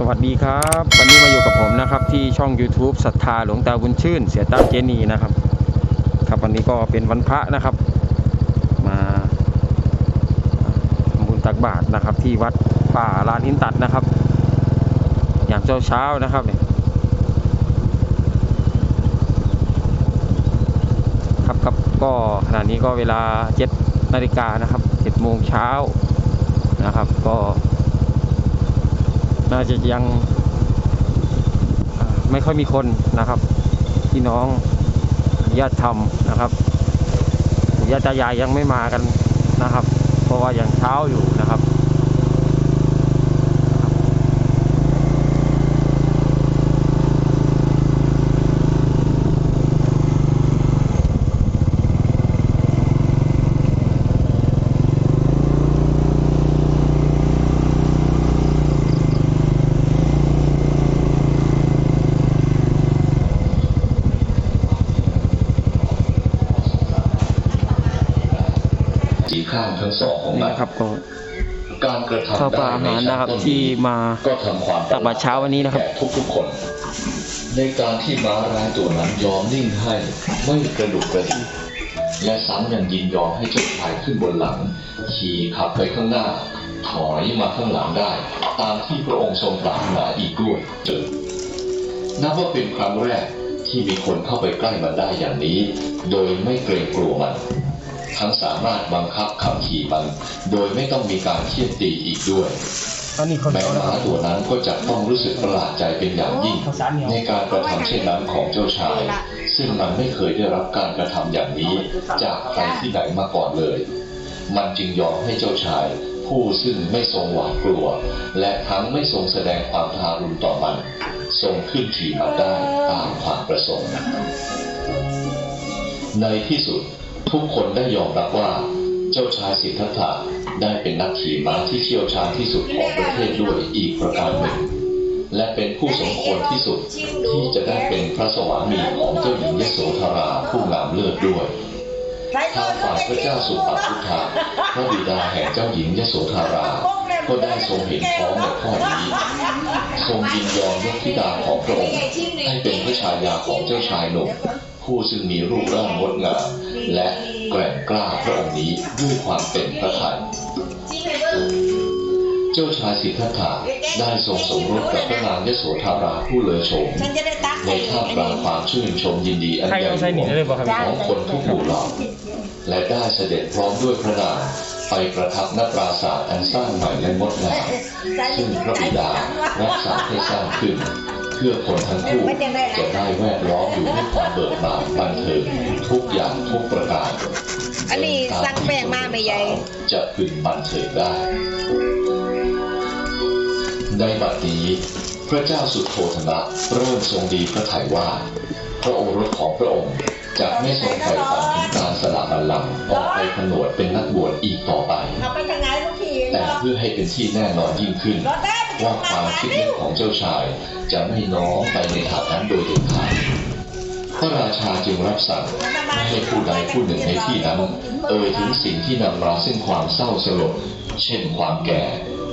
สวัสดีครับ วันนี้มาอยู่กับผมนะครับที่ช่อง YouTube ศรัทธาหลวงตาบุญชื่น เสียตั้มเจนีนะครับ ครับวันนี้ก็เป็นวันพระนะครับ มาทำบุญตักบาตรนะครับ ที่วัดป่าลานหินตัดนะครับอย่างเช้าเช้านะครับเนี่ยครับครับก็ขณะนี้ก็เวลา7นาฬิกานะครับ7โมงเช้านะครับ ก็ น่าจะยังไม่ค่อยมีคนนะครับพี่น้องญาติธรรมนะครับญาติตายายยังไม่มากันนะครับ เพราะว่ายังเช้าอยู่นะครับ ทั้งสองของนี่มันนะครับก็ การกระทำข้าวปลาอาหารนะครับที่มาก็ทำความตักบาตรเช้าวันนี้นะครับ แก่ทุกๆคน ในการที่ม้าร้ายตัวนั้นยอมนิ่งให้ไม่กระดุกกระดิกและซ้ำยังยินยอมให้เจ้าชายขึ้นบนหลัง ขี่ขับไปข้างหน้า ถอยมาข้างหลังได้ ตามที่พระองค์ทรงปรารถนาอีกด้วยเจอ นับว่าเป็นครั้งแรกที่มีคนเข้าไปใกล้มันได้อย่างนี้ โดยไม่เกรงกลัวมัน ทั้งสามารถบังคับขับขี่มัน โดยไม่ต้องมีการเคี่ยนตีอีกด้วยอันนี้คนแม้เดียวนะม้าครับตัวนั้นก็จะต้องรู้สึกประหลาดใจเป็นอย่างยิ่ง ในการกระทำเช่นนั้นของเจ้าชาย ซึ่งมันไม่เคยได้รับการกระทำอย่างนี้ จากใครที่ไหนมาก่อนเลย มันจึงยอมให้เจ้าชาย ผู้ซึ่งไม่ทรงหวาดกลัว และทั้งไม่ทรงแสดงความทารุณต่อมันทรงขึ้นขี่มันได้ตามความประสงค์ ในที่สุด ทุกคนได้ยอมรับว่าเจ้าชายสิทธัตถะได้เป็นนักขี่ม้าที่เชี่ยวชาญที่สุดของประเทศด้วยอีกประการหนึ่ง และเป็นผู้สมควรที่สุดที่จะได้เป็นพระสวามีของเจ้าหญิงยโสธราผู้งามเลิศด้วยทางฝ่ายพระเจ้าสุปาพุทธาพระบิดาแห่งเจ้าหญิงยโสธารา ก็ได้ทรงเห็นพร้องในข้อนี้ทรงยินยอมยกธิดาของพระองค์ให้เป็นพระชายาของเจ้าชายหนุ่ม ผู้ซึ่งมีรูปร่างงดงามและแกร่งกล้าพระองค์นี้ด้วยความเป็นพระทัยเจ้าชายสิทธัตถะได้ทรงสมรสกับพระนางยโสธาราผู้เลอโฉมในท่ามกลางความชื่นชมยินดีอันใหญ่หลยบ่ครับของคนทุกหมู่เหล่าและได้เสด็จพร้อมด้วยพระนางไปประทับนปราสาทอันสร้างใหม่และงดงามซึ่งพระบิดารับสั่งให้สร้างขึ้น เพื่อคนทั้งคู่จะได้แวดล้อมอยู่ด้วยความเบิกบานบันเทิงทุกอย่างทุกประการอันนี้สั่งแป้งมาไม่ใหญ่จะพึงบันเทิงได้ในบัดนี้พระเจ้าสุโธธนะเริ่มทรงดีพระทัยว่า พระโอรสของพระองค์จะไม่ทรงใฝ่ฝันถึงการสละบัลลังก์ออกไปผนวดเป็นนักบวชอีกต่อไปเอาไปทางไหนทุกทีแต่เพื่อให้เป็นที่แน่นอนยิ่งขึ้น ว่าความคิดนึกของเจ้าชายจะไม่น้อมไปในทางนั้นโดยเด็ดขาดพระราชาจึงรับสั่งไม่ให้ผู้ใดผู้หนึ่งในที่นั้น เอ่ยถึงสิ่งที่นำมาซึ่งความเศร้าสลด เช่นความแก่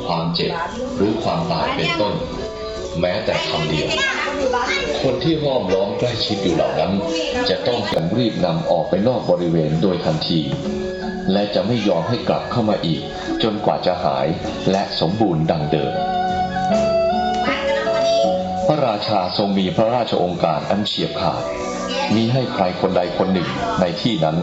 ความเจ็บ หรือความตายเป็นต้น แม้แต่คำเดียว คนที่ห้อมล้อมใกล้ชิดอยู่เหล่านั้น จะต้องกันรีบนำออกไปนอกบริเวณโดยทันที และจะไม่ยอมให้กลับเข้ามาอีก จนกว่าจะหายและสมบูรณ์ดังเดิม พระราชาทรงมีพระราชองค์การอันเฉียบขาดมีให้ใครคนใดคนหนึ่งในที่นั้น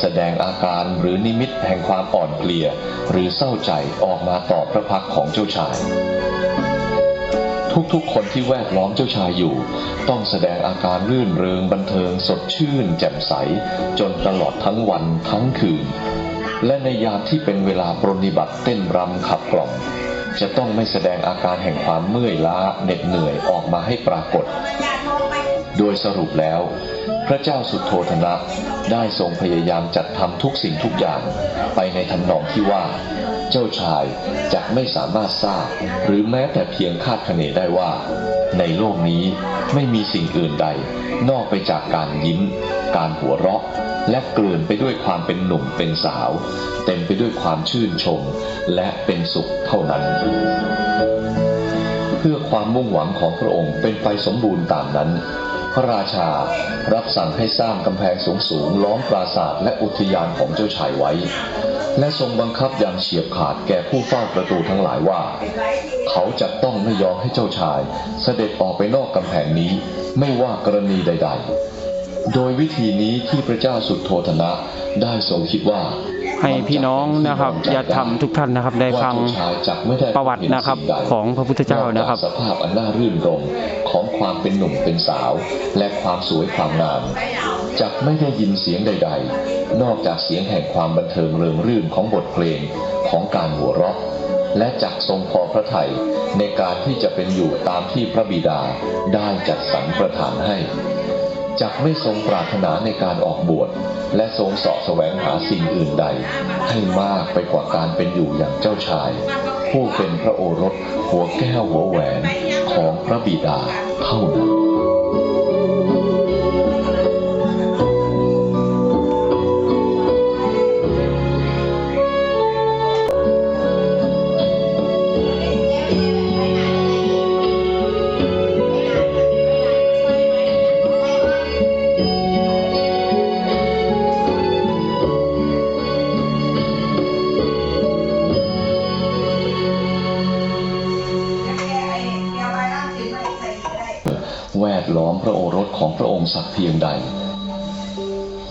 แสดงอาการหรือนิมิตแห่งความอ่อนเพลียหรือเศร้าใจออกมาต่อพระพักของเจ้าชาย ทุกๆคนที่แวดล้อมเจ้าชายอยู่ ต้องแสดงอาการรื่นเริงบันเทิงสดชื่น แจ่มใส จนตลอดทั้งวันทั้งคืน และในยามที่เป็นเวลาปรนนิบัติเต้นรำขับกล่อม จะต้องไม่แสดงอาการแห่งความเมื่อยล้าเหน็ดเหนื่อยออกมาให้ปรากฏ โดยสรุปแล้ว พระเจ้าสุโธธนะได้ทรงพยายามจัดทำทุกสิ่งทุกอย่างไปในทำนองที่ว่า เจ้าชายจะไม่สามารถทราบ หรือแม้แต่เพียงคาดคะเนได้ว่า ในโลกนี้ไม่มีสิ่งอื่นใด นอกไปจากการยิ้ม การหัวเราะ และเกลื่อนไปด้วยความเป็นหนุ่มเป็นสาว เต็มไปด้วยความชื่นชม และเป็นสุขเท่านั้น เพื่อความมุ่งหวังของพระองค์เป็นไปสมบูรณ์ตามนั้น พระราชารับสั่งให้สร้างกำแพงสูงๆล้อมปราสาทและอุทยานของเจ้าชายไว้ และทรงบังคับอย่างเฉียบขาดแก่ผู้เฝ้าประตูทั้งหลายว่า เขาจะต้องไม่ยอมให้เจ้าชาย เสด็จออกไปนอกกำแพงนี้ ไม่ว่ากรณีใด ๆ โดยวิธีนี้ที่พระเจ้าสุดโทธนะได้ทรงคิดว่า ให้พี่น้องนะครับญาติธรรมทุกท่านนะครับ ได้ฟังว่าเจ้าชายจักไม่ได้ประวัตินะครับของพระพุทธเจ้านะครับนอกจกสภาพอันน่ารื่นรมของความเป็นหนุ่มเป็นสาว และความสวยความงามจักไม่ได้ยินเสียงใด ๆ นอกจากเสียงแห่งความบันเทิงเริงรื่นของบทเพลงของการหัวเราะ และจักทรงพอพระทัยในการที่จะเป็นอยู่ตามที่พระบิดาได้จัดสรรประทานให้จักไม่ทรงปรารถนาในการออกบวชและทรงเสาะแสวงหาสิ่งอื่นใด ให้มากไปกว่าการเป็นอยู่อย่างเจ้าชาย ผู้เป็นพระโอรสหัวแก้วหัวแหวนของพระบิดาเท่านั้น ล้อมพระโอรสของพระองค์สักเพียงใด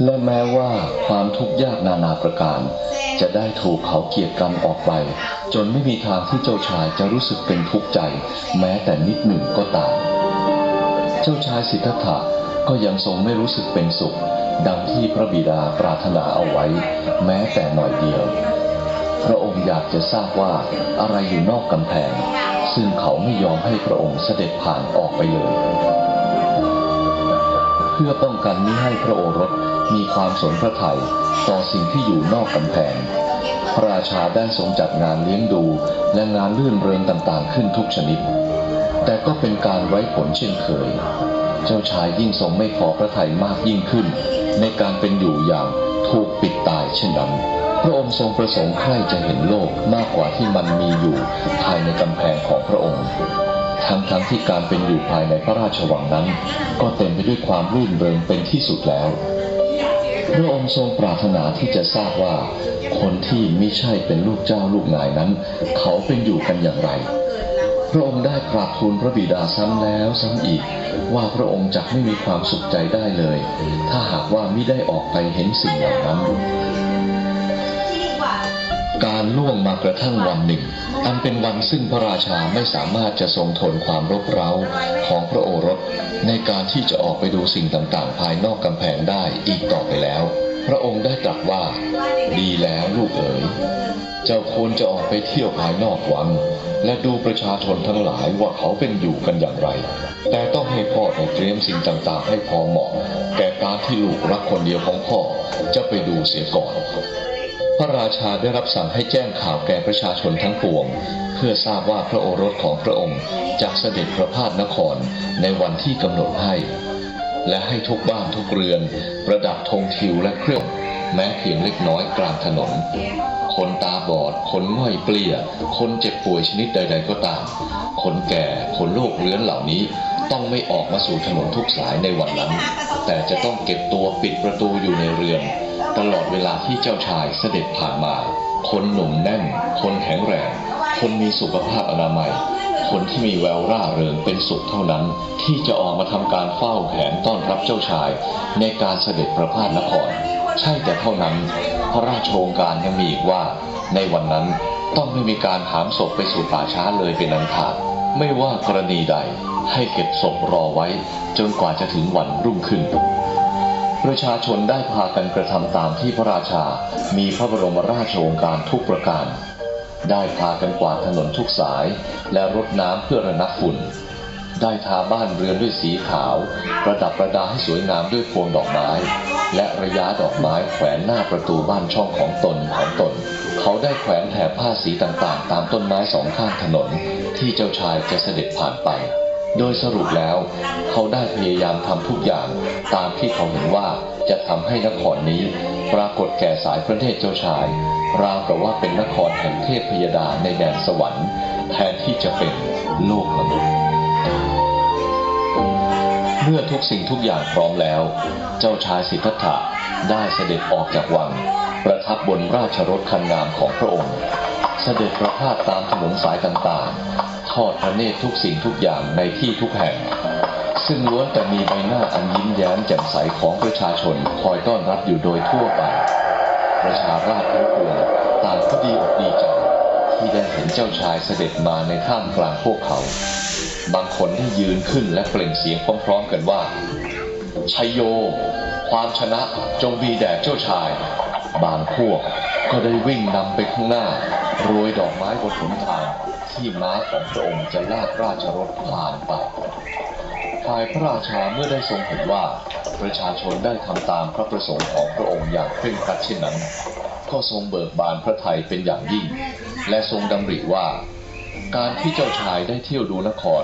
และแม้ว่าความทุกข์ยากนานาประการ จะได้ถูกเขาเกลียดกันออกไป จนไม่มีทางที่เจ้าชายจะรู้สึกเป็นทุกข์ใจ แม้แต่นิดหนึ่งก็ตาม เจ้าชายสิทธัตถะก็ยังทรงไม่รู้สึกเป็นสุข ดังที่พระบิดาปรารถนาเอาไว้ แม้แต่หน่อยเดียว พระองค์อยากจะทราบว่าอะไรอยู่นอกกำแพง ซึ่งเขาไม่ยอมให้พระองค์เสด็จผ่านออกไปเลย พื่อป้องกันมิให้พระโอรสมีความสนพระทัยต่อสิ่งที่อยู่นอกกำแพง พระราชาได้ทรงจัดงานเลี้ยงดูและงานลื่นเริงต่างๆ ขึ้นทุกชนิด แต่ก็เป็นการไว้ผลเช่นเคย เจ้าชายยิ่งทรงไม่พอพระทัยมากยิ่งขึ้น ในการเป็นอยู่อย่างถูกปิดตายเช่นนั้น พระองค์ทรงประสงค์ใคร่จะเห็นโลกมากกว่าที่มันมีอยู่ภายในกำแพงของพระองค์ ทั้งทั้งที่การเป็นอยู่ภายในพระราชวังนั้น ก็เต็มไปด้วยความรื่นเริงเป็นที่สุดแล้วพระองค์ทรงปรารถนาที่จะทราบว่า คนที่ไม่ใช่เป็นลูกเจ้าลูกนายนั้น เขาเป็นอยู่กันอย่างไร พระองค์ได้กราบทูลพระบิดาซ้ำแล้วซ้ำอีก ว่าพระองค์จะไม่มีความสุขใจได้เลย ถ้าหากว่ามิได้ออกไปเห็นสิ่งเหล่านั้น การล่วงมากระทั่งวันหนึ่ง อันเป็นวันซึ่งพระราชาไม่สามารถจะทรงทนความรบเร้าของพระโอรส ในการที่จะออกไปดูสิ่งต่างๆ ภายนอกกำแพงได้อีกต่อไปแล้ว พระองค์ได้ตรัสว่า ดีแล้วลูกเอ๋ยเจ้าควรจะออกไปเที่ยวภายนอกวัง และดูประชาชนทั้งหลายว่าเขาเป็นอยู่กันอย่างไร แต่ต้องให้พ่อเตรียมสิ่งต่างๆ ให้พอเหมาะ แก่การที่ลูกรักคนเดียวของพ่อจะไปดูเสียก่อน พระราชาได้รับสั่งให้แจ้งข่าวแก่ประชาชนทั้งปวง เพื่อทราบว่าพระโอรสของพระองค์จะเสด็จประพาสนครในวันที่กำหนดให้ และให้ทุกบ้านทุกเรือน ประดับธงทิวและเครื่อง แม้เพียงเล็กน้อยกลางถนน คนตาบอด คนง่อยเปลี่ย คนเจ็บป่วยชนิดใด ๆ ก็ตาม คนแก่ คนโรคเรื้อนเหล่านี้ต้องไม่ออกมาสู่ถนนทุกสายในวันนั้น แต่จะต้องเก็บตัวปิดประตูอยู่ในเรือน ตลอดเวลาที่เจ้าชายเสด็จผ่านมา คนหนุ่มแน่น คนแข็งแรง คนมีสุขภาพอนามัย คนที่มีแววร่าเริงเป็นสุขเท่านั้น ที่จะออกมาทำการเฝ้าแขนต้อนรับเจ้าชาย ในการเสด็จประพาสนคร ใช่แต่เท่านั้น พระราชโองการยังมีอีกว่า ในวันนั้นต้องไม่มีการหามศพไปสู่ป่าช้าเลยเป็นอันขาดไม่ว่ากรณีใดให้เก็บศพรอไว้ จนกว่าจะถึงวันรุ่งขึ้น ประชาชนได้พากันกระทำตามที่พระราชา มีพระบรมราชโองการทุกประการ ได้พากันกวาดถนนทุกสาย และรดน้ำเพื่อระนับฝุ่น ได้ทาบ้านเรือนด้วยสีขาว ประดับประดาให้สวยงามด้วยพวงดอกไม้ และระยะดอกไม้แขวนหน้าประตูบ้านช่องของตนของตน เขาได้แขวนแถบผ้าสีต่างๆ ตามต้นไม้สองข้างถนนที่เจ้าชายจะเสด็จผ่านไป โดยสรุปแล้ว เขาได้พยายามทำทุกอย่างตามที่เขาเห็นว่าจะทำให้นครนี้ ปรากฏแก่สายพระเทศเจ้าชาย ราวกับว่าเป็นนครแห่งเทพพยดาในแดนสวรรค์แทนที่จะเป็นโลกมนุษย์เมื่อทุกสิ่งทุกอย่างพร้อมแล้ว เจ้าชายสิทธัตถะได้เสด็จออกจากวัง ประทับบนราชรถคันงามของพระองค์ เสด็จประพาสตามถนนสายต่างๆ อดพระเนตรทุกสิ่งทุกอย่างในที่ทุกแห่ง ซึ่งล้วนแต่มีใบหน้าอันยิ้มแย้มแจ่มใสของประชาชนคอยต้อนรับอยู่โดยทั่วไป ประชาราษฎร์ทั้งปวงต่างก็ดีอกดีใจที่ได้เห็นเจ้าชายเสด็จมาในท่ามกลางพวกเขา บางคนได้ยืนขึ้นและเปล่งเสียงพร้อมๆกันว่า ชัยโย ความชนะจงมีแด่เจ้าชาย บางพวกก็ได้วิ่งนำไปข้างหน้าโรยดอกไม้บนหนทาง ที่ม้าของพระองค์จะลากราชรถผ่านไปฝ่ายพระราชาเมื่อได้ทรงเห็นว่าประชาชนได้ทำตามพระประสงค์ของพระองค์อย่างเคร่งครัดเช่นนั้น ก็ทรงเบิกบานพระทัยเป็นอย่างยิ่ง และทรงดำริว่า การที่เจ้าชายได้เที่ยวดูนคร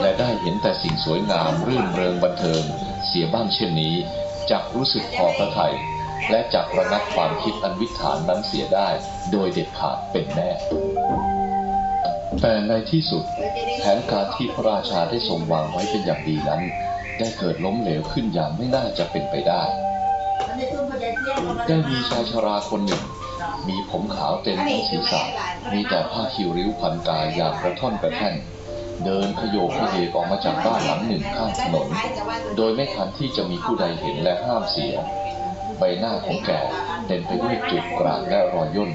และได้เห็นแต่สิ่งสวยงามรื่นเริงบันเทิง เสียบ้างเช่นนี้จักรู้สึกพอพระทัยและจักระงับความคิดอันวิถานนั้นเสียได้ โดยเด็ดขาดเป็นแน่ แต่ในที่สุดแผนการที่พระราชาได้ทรงวางไว้เป็นอย่างดีนั้น ได้เกิดล้มเหลวขึ้นอย่างไม่น่าจะเป็นไปได้ ได้มีชายชราคนหนึ่ง มีผมขาวเต็มทั้งศีรษะมีแต่ผ้าคิวริ้วพันกายอย่างกระท่อนกระแท่นเดินขยโยกขยเยกออกมาจากบ้านหลังหนึ่งข้างถนน โดยไม่ทันที่จะมีผู้ใดเห็นและห้ามเสีย ใบหน้าของแกเต็มไปด้วยจุดกรากและรอยย่น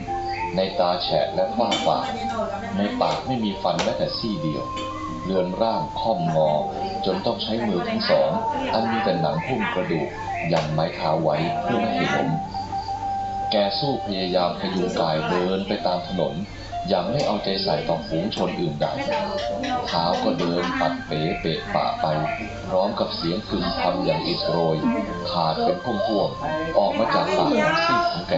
ในตาแฉะและฝ้าฟางในปากไม่มีฟันแม้แต่ซี่เดียว เรือนร่างค่อมงอ จนต้องใช้มือทั้งสอง อันมีแต่หนังหุ้มกระดูกยันไม้เท้าไว้เพื่อไม่ให้ล้มแกสู้พยายามพยุงกายเดินไปตามถนน อย่างไม่เอาใจใส่ต่อฝูงชนอื่นใดเท้าก็เดินปัดเป๋เปะปะไป พร้อมกับเสียงพึมพำอย่างอิดโรย ขาดเป็นพ่วงๆออกมาจากปากซีกของแก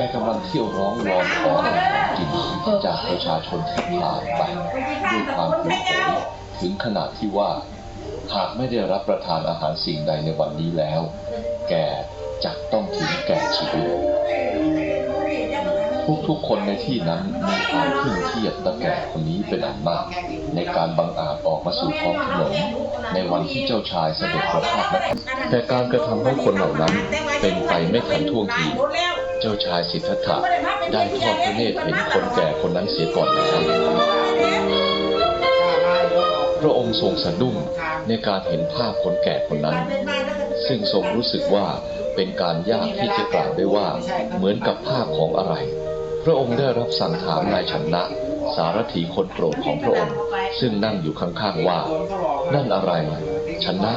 แกกำลังเที่ยวร้องวอนขออาหารกินจากประชาชนที่ผ่านไปด้วยความหิวโหยถึงขนาดที่ว่า หากไม่ได้รับประทานอาหารสิ่งใดในวันนี้แล้ว แกจะต้องถึงแก่ชีวิตทุกๆคนในที่นั้นมีความขึ้นเทียบตะแก่คนนี้เป็นอันมาก ในการบังอาจออกมาสู่ท้องถนนในวันที่เจ้าชายเสด็จประพาสแต่การกระทำของคนเหล่านั้นเป็นไปไม่ทันท่วงที เจ้าชายสิทธัตถะได้ทอดพระเนตรเห็นคนแก่คนนั้นเสียก่อนแล้วพระองค์ทรงสะดุ้งในการเห็นภาพคนแก่คนนั้น ซึ่งทรงรู้สึกว่าเป็นการยากที่จะกล่าวได้ว่าเหมือนกับภาพของอะไร พระองค์ได้รับสั่งถามนายชนะ สารถีคนโปรดของพระองค์ ซึ่งนั่งอยู่ข้างๆว่า นั่นอะไรชนะ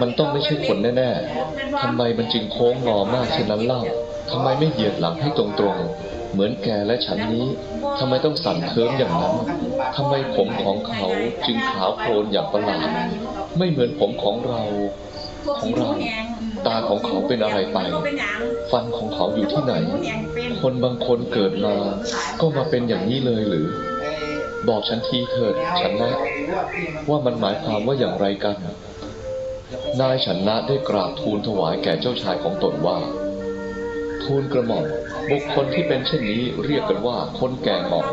มันต้องไม่ใช่คนแน่ๆทำไมมันจึงโค้งงอมากเช่นนั้นเล่า ทำไมไม่เหยียดหลังให้ตรงๆ เหมือนแกและฉันนี้ทำไมต้องสั่นเทิมอย่างนั้นทำไมผมของเขาจึงขาวโพลนอย่างประหลาด ไม่เหมือนผมของเรา ของเรา ตาของเขาเป็นอะไรไป ฟันของเขาอยู่ที่ไหน คนบางคนเกิดมา ก็มาเป็นอย่างนี้เลยหรือ บอกฉันทีเถิดฉันนะ ว่ามันหมายความว่าอย่างไรกัน นายฉันนะได้กราบทูลถวายแก่เจ้าชายของตนว่า ทูลกระหม่อมบุคคลที่เป็นเช่นนี้เรียกกันว่าคนแก่หงอก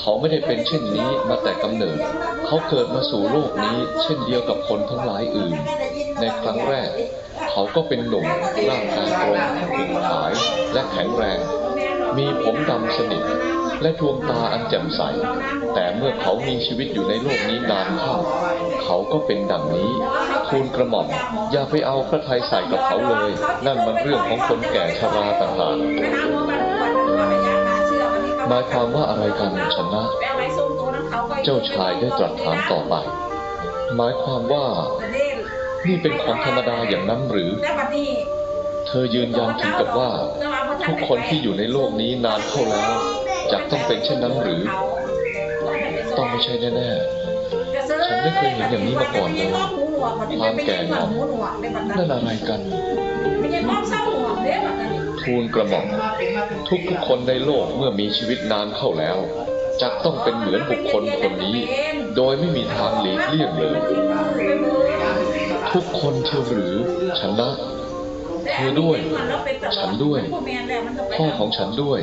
เขาไม่ได้เป็นเช่นนี้มาแต่กำเนิด เขาเกิดมาสู่โลกนี้เช่นเดียวกับคนทั้งหลายอื่น ในครั้งแรก เขาก็เป็นหนุ่มร่างกายตรงผิวขายและแข็งแรง มีผมดำสนิทและดวงตาอันแจ่มใส แต่เมื่อเขามีชีวิตอยู่ในโลกนี้นานเข้า เขาก็เป็นดังนี้ ทูลกระหม่อมอย่าไปเอาพระไทยใส่กับเขาเลย นั่นมันเรื่องของคนแก่ชราต่างหากหมายความว่าอะไรกันชนะ เจ้าชายได้ตรัสถามต่อไป หมายความว่า นี่เป็นของธรรมดาอย่างนั้นหรือ เธอยืนยันถึงกับว่า ทุกคนที่อยู่ในโลกนี้นานเข้าแล้วจะต้องเป็นเช่นนั้นหรือ ต้องไม่ใช่แน่ๆ ฉันไม่เคยเห็นอย่างนี้มาก่อนเลย ความแก่หงอกนั่นอะไรกันทูลกระหม่อมทุกๆคนในโลกเมื่อมีชีวิตนานเข้าแล้วจะต้องเป็นเหมือนบุคคลคนนี้ โดยไม่มีทางหลีกเลี่ยงเลย ทุกคนเชียวหรือฉันนะเธอด้วย ฉันด้วย พ่อของฉันด้วย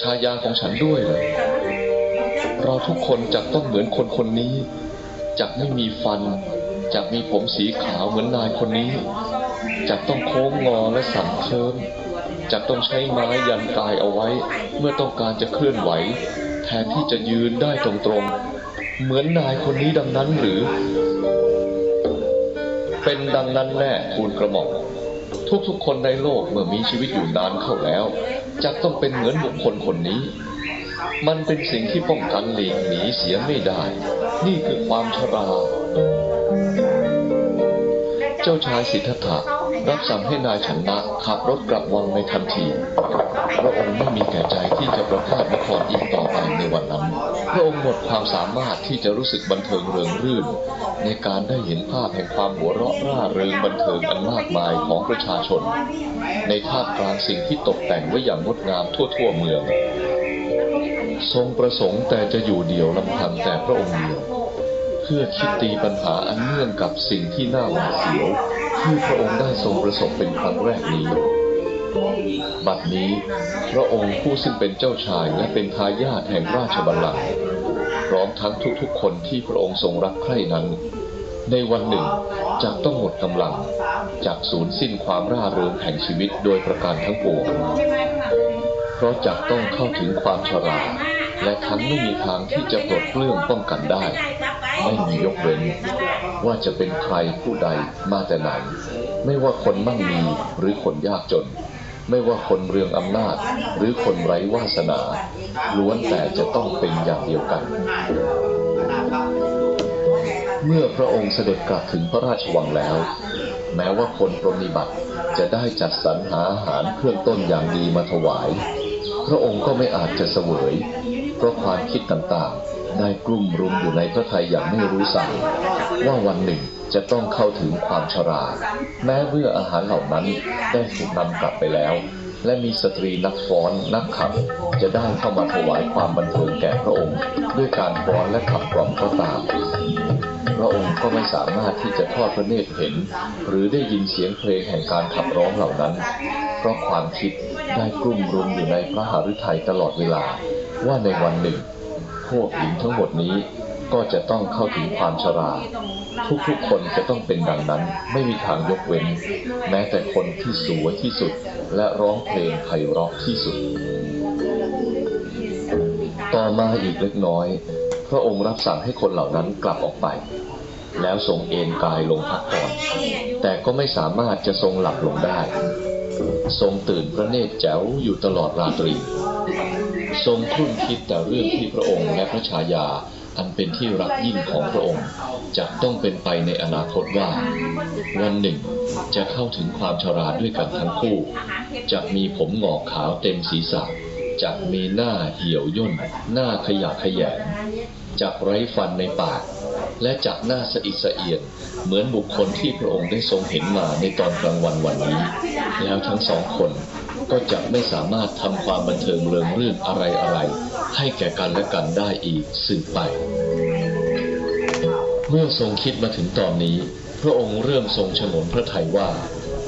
ชายาของฉันด้วยเลยเราทุกคนจะต้องเหมือนคนคนนี้จะไม่มีฟัน จากมีผมสีขาวเหมือนนายคนนี้จากต้องโค้งงอและสั่นเทิมจากต้องใช้ไม้ยันกายเอาไว้ เมื่อต้องการจะเคลื่อนไหว แทนที่จะยืนได้ตรงๆ เหมือนนายคนนี้ดังนั้นหรือ เป็นดังนั้นแน่ทูลกระหม่อมทุกๆคนในโลกเมื่อมีชีวิตอยู่นานเข้าแล้วจะต้องเป็นเหมือนบุคคลคนนี้ มันเป็นสิ่งที่ป้องกันหลีกหนีเสียไม่ได้ นี่คือความชรา เจ้าชายสิทธัตถะรับสั่งให้นายชนะขับรถกลับวังในทันทีพระองค์ไม่มีแก่ใจที่จะประพาสนครอีกต่อไปในวันนั้น พระองค์หมดความสามารถที่จะรู้สึกบันเทิงเริงรื่น ในการได้เห็นภาพแห่งความหัวเราะร่าเริงบันเทิงอันมากมายของประชาชน ในท่ามกลางสิ่งที่ตกแต่งไว้อย่างงดงามทั่วๆเมือง ทรงประสงค์แต่จะอยู่เดียวลำพังแต่พระองค์เดียว พื่อคิดตีปัญหาอันเนื่องกับสิ่งที่น่าหวาดเสียว ที่พระองค์ได้ทรงประสบเป็นครั้งแรกนี้ บัดนี้พระองค์ผู้ซึ่งเป็นเจ้าชายและเป็นทายาทแห่งราชบัลลังก์พร้อมทั้งทุกๆ คนที่พระองค์ทรงรักใคร่นั้น ในวันหนึ่งจะต้องหมดกำลังจากสูญสิ้นความร่าเริงแห่งชีวิตโดยประการทั้งปวงเพราะจะต้องเข้าถึงความชราและทั้งไม่มีทางที่จะปลดเปลื้องป้องกันได้ ไม่มียกเว้น ว่าจะเป็นใครผู้ใดมาแต่ไหน ไม่ว่าคนมั่งมีหรือคนยากจน ไม่ว่าคนเรืองอำนาจ หรือคนไร้วาสนา ล้วนแต่จะต้องเป็นอย่างเดียวกัน เมื่อพระองค์เสด็จกลับถึงพระราชวังแล้ว แม้ว่าคนปรนนิบัติจะได้จัดสรรหาอาหารเครื่องต้นอย่างดีมาถวาย พระองค์ก็ไม่อาจจะเสวย เพราะความคิดต่างๆ ได้กลุ่มรุมอยู่ในพระทัยอย่างไม่รู้สั่งว่าวันหนึ่งจะต้องเข้าถึงความชรา แม้เมื่ออาหารเหล่านั้นได้ถูกนำกลับไปแล้ว และมีสตรีนักฟ้อนนักขับ จะได้เข้ามาถวายความบันเทิงแก่พระองค์ ด้วยการฟ้อนและขับกล่อมก็ตามพระองค์ก็ไม่สามารถที่จะทอดพระเนตรเห็น หรือได้ยินเสียงเพลงแห่งการขับร้องเหล่านั้น เพราะความคิดได้กลุ่มรุมอยู่ในพระหฤทัยตลอดเวลาว่าในวันหนึ่ง พวกหญิงทั้งหมดนี้ ก็จะต้องเข้าถึงความชรา ทุกๆคนจะต้องเป็นดังนั้น ไม่มีทางยกเว้น แม้แต่คนที่สวยที่สุด และร้องเพลงไพเราะที่สุด ต่อมาอีกเล็กน้อย พระองค์รับสั่งให้คนเหล่านั้นกลับออกไป แล้วทรงเอนกายลงพักผ่อน แต่ก็ไม่สามารถจะทรงหลับลงได้ ทรงตื่นพระเนตรแจ๋วอยู่ตลอดราตรี ทรงครุ่นคิดแต่เรื่องที่พระองค์และพระชายา อันเป็นที่รักยิ่งของพระองค์จะต้องเป็นไปในอนาคตว่า วันหนึ่งจะเข้าถึงความชราด้วยกันทั้งคู่จะมีผมหงอกขาวเต็มศีรษะจะมีหน้าเหี่ยวย่น หน้าขยะขยงจะไร้ฟันในปาก และจากหน้าสะอิดสะเอียน เหมือนบุคคลที่พระองค์ได้ทรงเห็นมาในตอนกลางวันวันนี้ แล้วทั้งสองคน ก็จะไม่สามารถทำความบันเทิงเริงรื่นอะไรอะไร ให้แก่กันและกันได้อีกสืบไป เมื่อทรงคิดมาถึงตอนนี้ พระองค์เริ่มทรงฉงนพระทัยว่า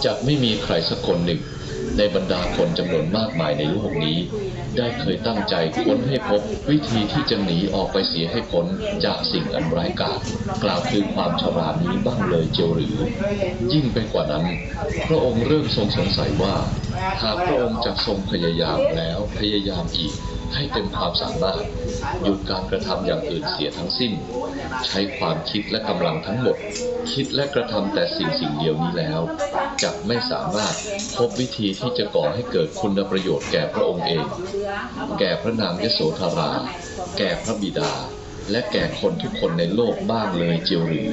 จะไม่มีใครสักคนหนึ่ง ในบรรดาคนจำนวนมากมายในโลกนี้ ได้เคยตั้งใจค้นให้พบวิธีที่จะหนีออกไปเสียให้พ้นจากสิ่งอันร้ายกาจกล่าวคือความชรานี้บ้างเลยเจียวหรือ ยิ่งไปกว่านั้น พระองค์เริ่มทรงสงสัยว่า หากพระองค์จะทรงพยายามแล้วพยายามอีกให้เต็มความสามารถหยุดการกระทำอย่างอื่นเสียทั้งสิ้น ใช้ความคิดและกำลังทั้งหมด คิดและกระทำแต่สิ่งสิ่งเดียวนี้แล้วจะไม่สามารถพบวิธีที่จะก่อให้เกิดคุณประโยชน์แก่พระองค์เอง แก่พระนางยโสธรา แก่พระบิดา และแก่คนทุกคนในโลกบ้างเลยเจียวหรือ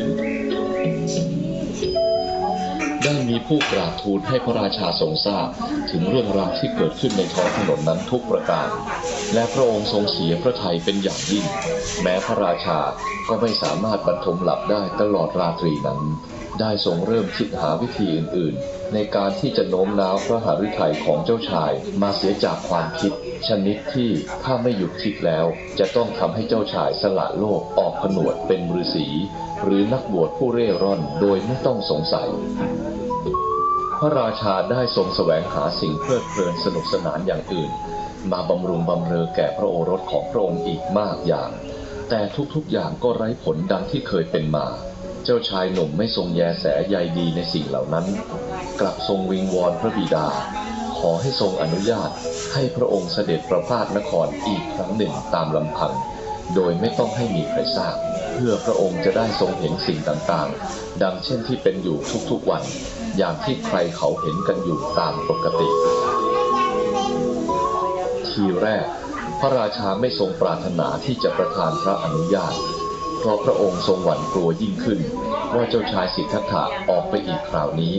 ได้มีผู้กราบทูลให้พระราชาทรงทราบ ถึงเรื่องราวที่เกิดขึ้นในท้องถนนนั้นทุกประการ และพระองค์ทรงเสียพระทัยเป็นอย่างยิ่ง แม้พระราชาก็ไม่สามารถบรรทมหลับได้ตลอดราตรีนั้น ได้ทรงเริ่มคิดหาวิธีอื่น ๆ ในการที่จะโน้มน้าวพระหฤทัยของเจ้าชายมาเสียจากความคิด ชนิดที่ถ้าไม่หยุดคิดแล้ว จะต้องทำให้เจ้าชายสละโลกออกผนวดเป็นฤาษีหรือนักบวชผู้เร่ร่อนโดยไม่ต้องสงสัย พระราชาได้ทรงแสวงหาสิ่งเพลิดเพลินสนุกสนานอย่างอื่น มาบำรุงบำเรอแก่พระโอรสของพระองค์อีกมากอย่าง แต่ทุกๆอย่างก็ไร้ผลดังที่เคยเป็นมาจจ้าชายหนุ่มไม่ทรงแยแสใยดีในสิ่งเหล่านั้น กลับทรงวิงวอนพระบิดา ขอให้ทรงอนุญาตให้พระองค์เสด็จประพาสนครอีกครั้งหนึ่งตามลำพัง โดยไม่ต้องให้มีใครทราบ เพื่อพระองค์จะได้ทรงเห็นสิ่งต่างๆ ดังเช่นที่เป็นอยู่ทุกๆวัน อย่างที่ใครเขาเห็นกันอยู่ตามปกติ ทีแรก พระราชาไม่ทรงปรารถนาที่จะประทานพระอนุญาต เพราะพระองค์ทรงหวั่นกลัวยิ่งขึ้น ว่าเจ้าชายสิทธัตถะออกไปอีกคราวนี้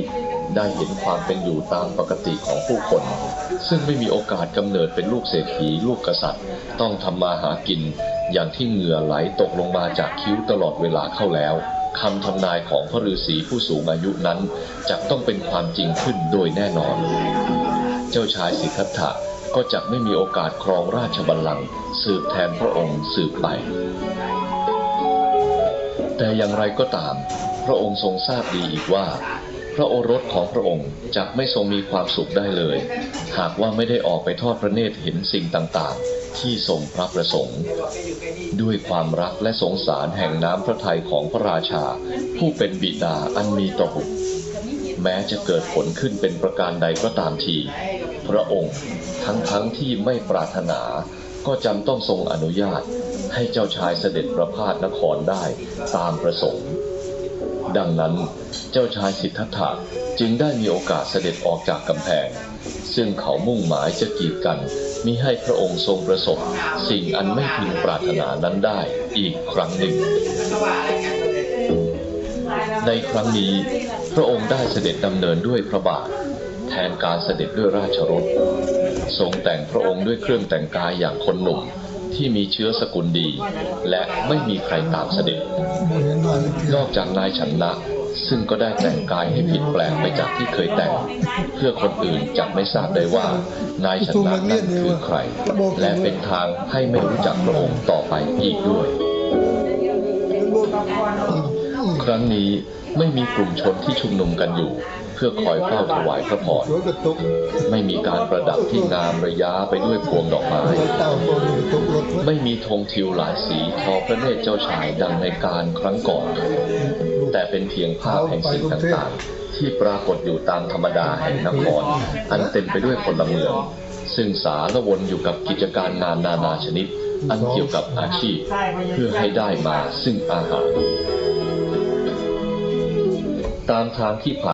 ได้เห็นความเป็นอยู่ตามปกติของผู้คน ซึ่งไม่มีโอกาสกำเนิดเป็นลูกเศรษฐีลูกกษัตริย์ ต้องทำมาหากิน อย่างที่เหงื่อไหลตกลงมาจากคิ้วตลอดเวลาเข้าแล้วคำทำนายของพระฤาษีผู้สูงอายุนั้นจะต้องเป็นความจริงขึ้นโดยแน่นอน เจ้าชายสิทธัตถะก็จะไม่มีโอกาสครองราชบัลลังก์สืบแทนพระองค์สืบไป แต่อย่างไรก็ตาม พระองค์ทรงทราบดีอีกว่า พระโอรสของพระองค์จะไม่ทรงมีความสุขได้เลย หากว่าไม่ได้ออกไปทอดพระเนตรเห็นสิ่งต่างๆ ที่ทรงพระประสงค์ ด้วยความรักและสงสารแห่งน้ำพระทัยของพระราชา ผู้เป็นบิดาอันมีต่อบุตรแม้จะเกิดผลขึ้นเป็นประการใดก็ตามที พระองค์ทั้งทั้งที่ไม่ปรารถนา ก็จำต้องทรงอนุญาตให้เจ้าชายเสด็จประพาสนครได้ตามประสงค์ ดังนั้นเจ้าชายสิทธัตถะจึงได้มีโอกาสเสด็จออกจากกำแพง ซึ่งเขามุ่งหมายจะกีดกันมิให้พระองค์ทรงประสบ สิ่งอันไม่พึงปรารถนานั้นได้อีกครั้งหนึ่ง ในครั้งนี้พระองค์ได้เสด็จดำเนินด้วยพระบาท แทนการเสด็จด้วยราชรถทรงแต่งพระองค์ด้วยเครื่องแต่งกายอย่างคนหนุ่ม ที่มีเชื้อสกุลดี และไม่มีใครตามเสด็จ นอกจากนายฉันนะซึ่งก็ได้แต่งกายให้ผิดแปลกไปจากที่เคยแต่ง เพื่อคนอื่นจะไม่ทราบได้ว่า นายฉันนะนั้นคือใคร และเป็นทางให้ไม่รู้จักพระองค์ต่อไปอีกด้วย ครั้งนี้ไม่มีกลุ่มชนที่ชุมนุมกันอยู่ พื่อคอยเฝ้าถวายพระพรไม่มีการประดับที่งามระยะไปด้วยพวงดอกไม้ ไม่มีธงทิวหลายสีทอพระเนตรเจ้าชายดังในการครั้งก่อน แต่เป็นเพียงภาพแห่งสิ่งต่างๆ ที่ปรากฏอยู่ตามธรรมดาแห่งนคร อันเต็มไปด้วยพลเมือง ซึ่งสารวนอยู่กับกิจการงานนานาชนิด อันเกี่ยวกับอาชีพ เพื่อให้ได้มาซึ่งอาหาร ตามทางที่ผ่าน